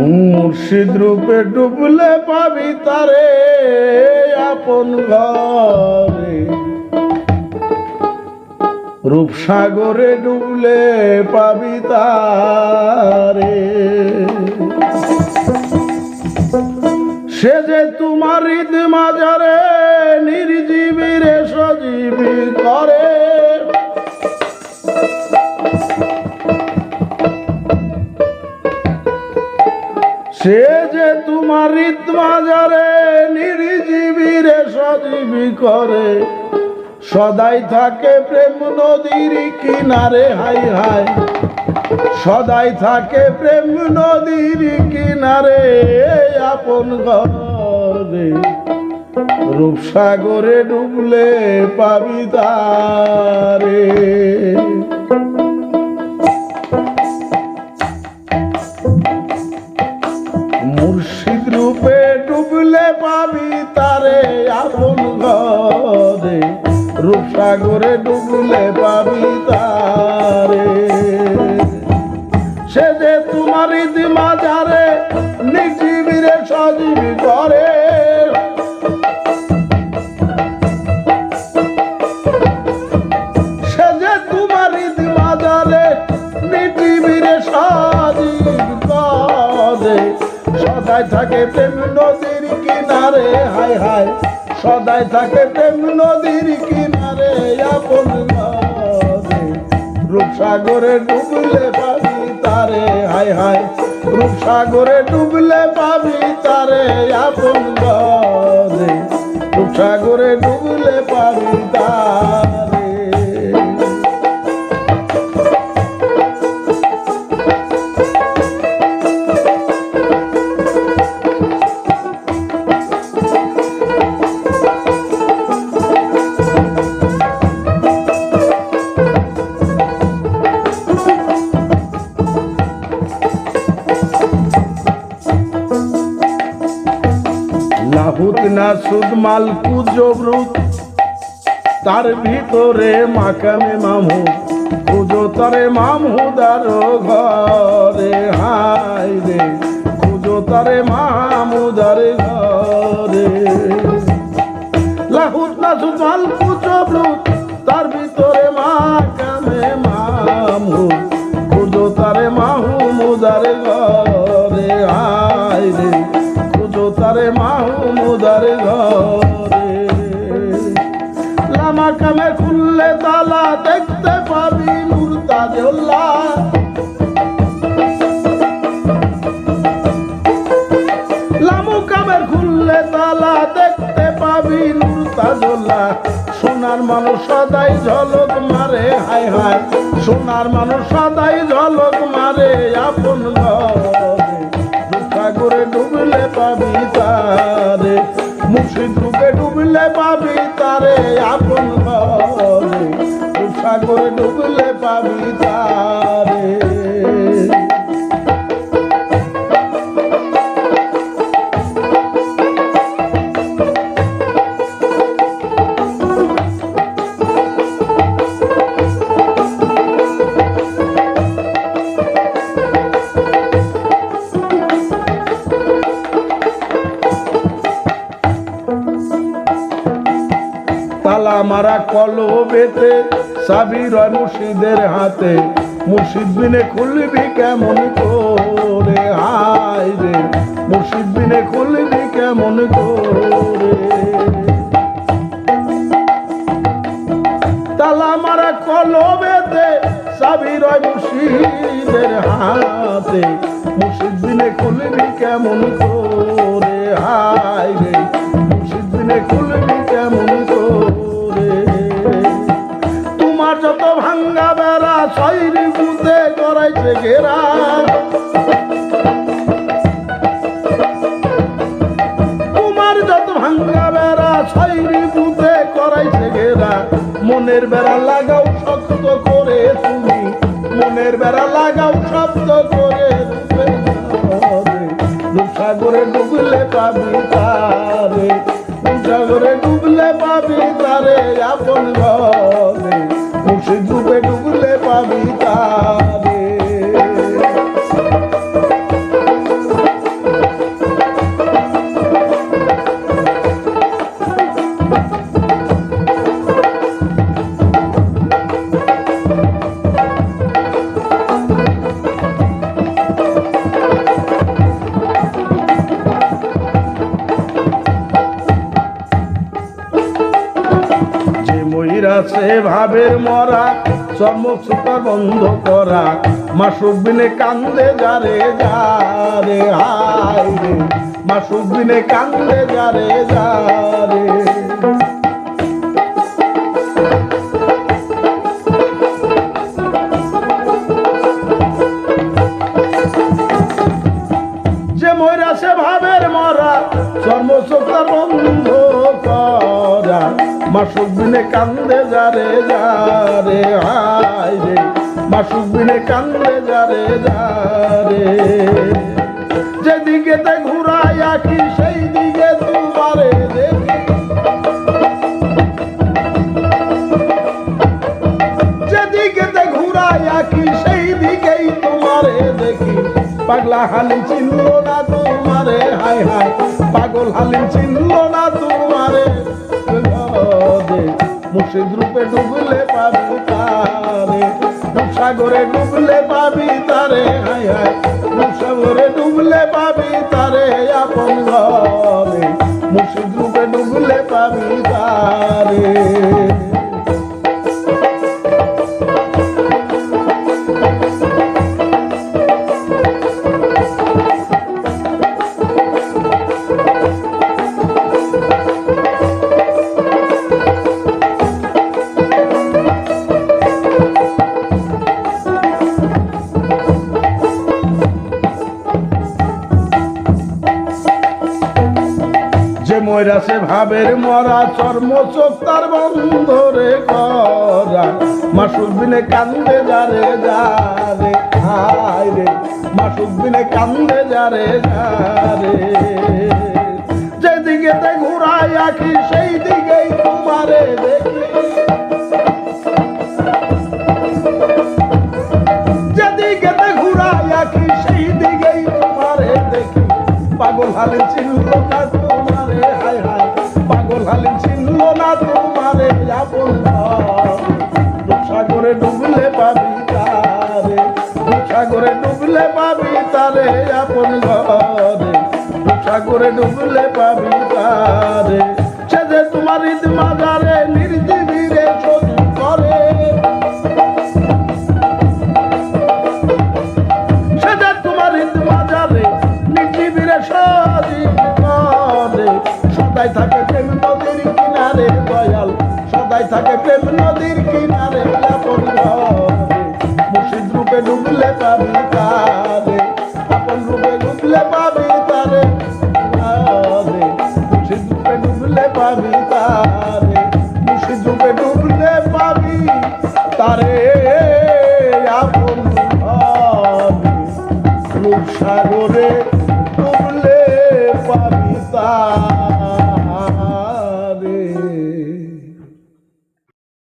মুর্শিদ রূপে ডুবলে পাবি তারে আপন ঘরে। রূপসাগরে ডুবলে পাবি তারে। সে যে তোমার ঈদ মাজারে সে যে তোমার মাজারে নির্জীবীরে সজীবী করে, সদাই থাকে প্রেম নদীর কিনারে, হাই হাই। সদাই থাকে প্রেম নদীর কিনারে, আপন ঘরে। রূপসাগরে ডুবলে পাবি তারে ডুবলে পাবি তারে আপন ঘরে। রূপসাগরে ডুবলে পাবি তারে। সে যে তোমার ঈদ মাজারে নিজিবিরে সজীবী করে। সদাই থাকে প্রেম নদীর কিনারে আপন রূপসাগরে ডুবলে পাবি তারে, হায় হায়। রূপসাগরে ডুবলে পাবি তারে, আপন রূপসাগরে ডুবলে পাবি না সুদ মালকু জবরুত তার ভিতরে মাকামে মামুদ খুঁজো তারে মামুদার ঘরে। হাই রে খুঁজো তারে মামুদার ঘরে। লাহুত না সুদ মালকু জবরুত তার ভিতরে মাকামে লামু কামের খুললে তালা দেখতে পাবি তাজুল্লাহ সোনার মানুষ সদাই ঝলক মারে, হায় হায়। সোনার মানুষ সদাই ঝলক মারে মারা কলবেতে সাবি রয় মুর্শিদের হাতে। মুর্শিদ বিনে খুলবি কেমন করে? হাই রে, মুর্শিদ বিনে খুলবি কেমন করে? তালা মারা কলবেতে সাবি রয় মুর্শিদের হাতে। মুর্শিদ বিনে খুলবি কেমন করে? হাই রে মনের বেড়া লাগাও শক্ত করে তুমি। মনের বেড়া লাগাও শক্ত করে সাগরে ডুবলে পাবি তারে। সাগরে ডুবলে পাবি তারে। আপন ঘরে। আছে ভাবের মরা চর্ম সুতার বন্ধ করা। মাসুক বিনে কান্দে যারে যারে, হায় রে। মাসুক বিনে কান্দে যারে যারে। যে ময়রা সে ভাবের মরা চর্মচোখার বন্ধ মাসুক দিনে কান্দে যারে যারে, হায় রে। মাসুক দিনে কান্দে যারে যারে। যেদিকে তে ঘুরাই আঁকি সেই দিকে তোমারে যেদিকে তে ঘুরাই আঁকি সেই দিকেই তোমারে দেখি। পাগলা হালি চিনল না তোমারে হাই হাই পাগল হালি চিনল না তোমারে মুর্শিদ রূপে ডুবলে পাবি তারে। সাগরে ডুবলে পাবি তারে হাই হাই সাগরে ডুবলে পাবি তারে আপন ঘরে। মুর্শিদ রূপে ডুবলে পাবি তারে। যে ময়রা সে ভাবের মরা চর্ম চোখ তার বন্ধ রে করা। মাসুক দিনে কান্দে যারে যারে, হায় রে। মাসুক দিনে কান্দে যারে যারে। যেদিকে তে ঘুরাই আঁকি সেই দিকেই তোমারে দেখি। পাগল হালে হায় হালে চিনল না তোমারে যাব সাগরে ডুবলে পাবি তারে। সাগরে ডুবলে পাবি তারে আপন ঘরে। সাগরে ডুবলে পাবি তারে। সদাই থাকে প্রেম নদীর কিনারে মুর্শিদ রূপে ডুবলে পাবি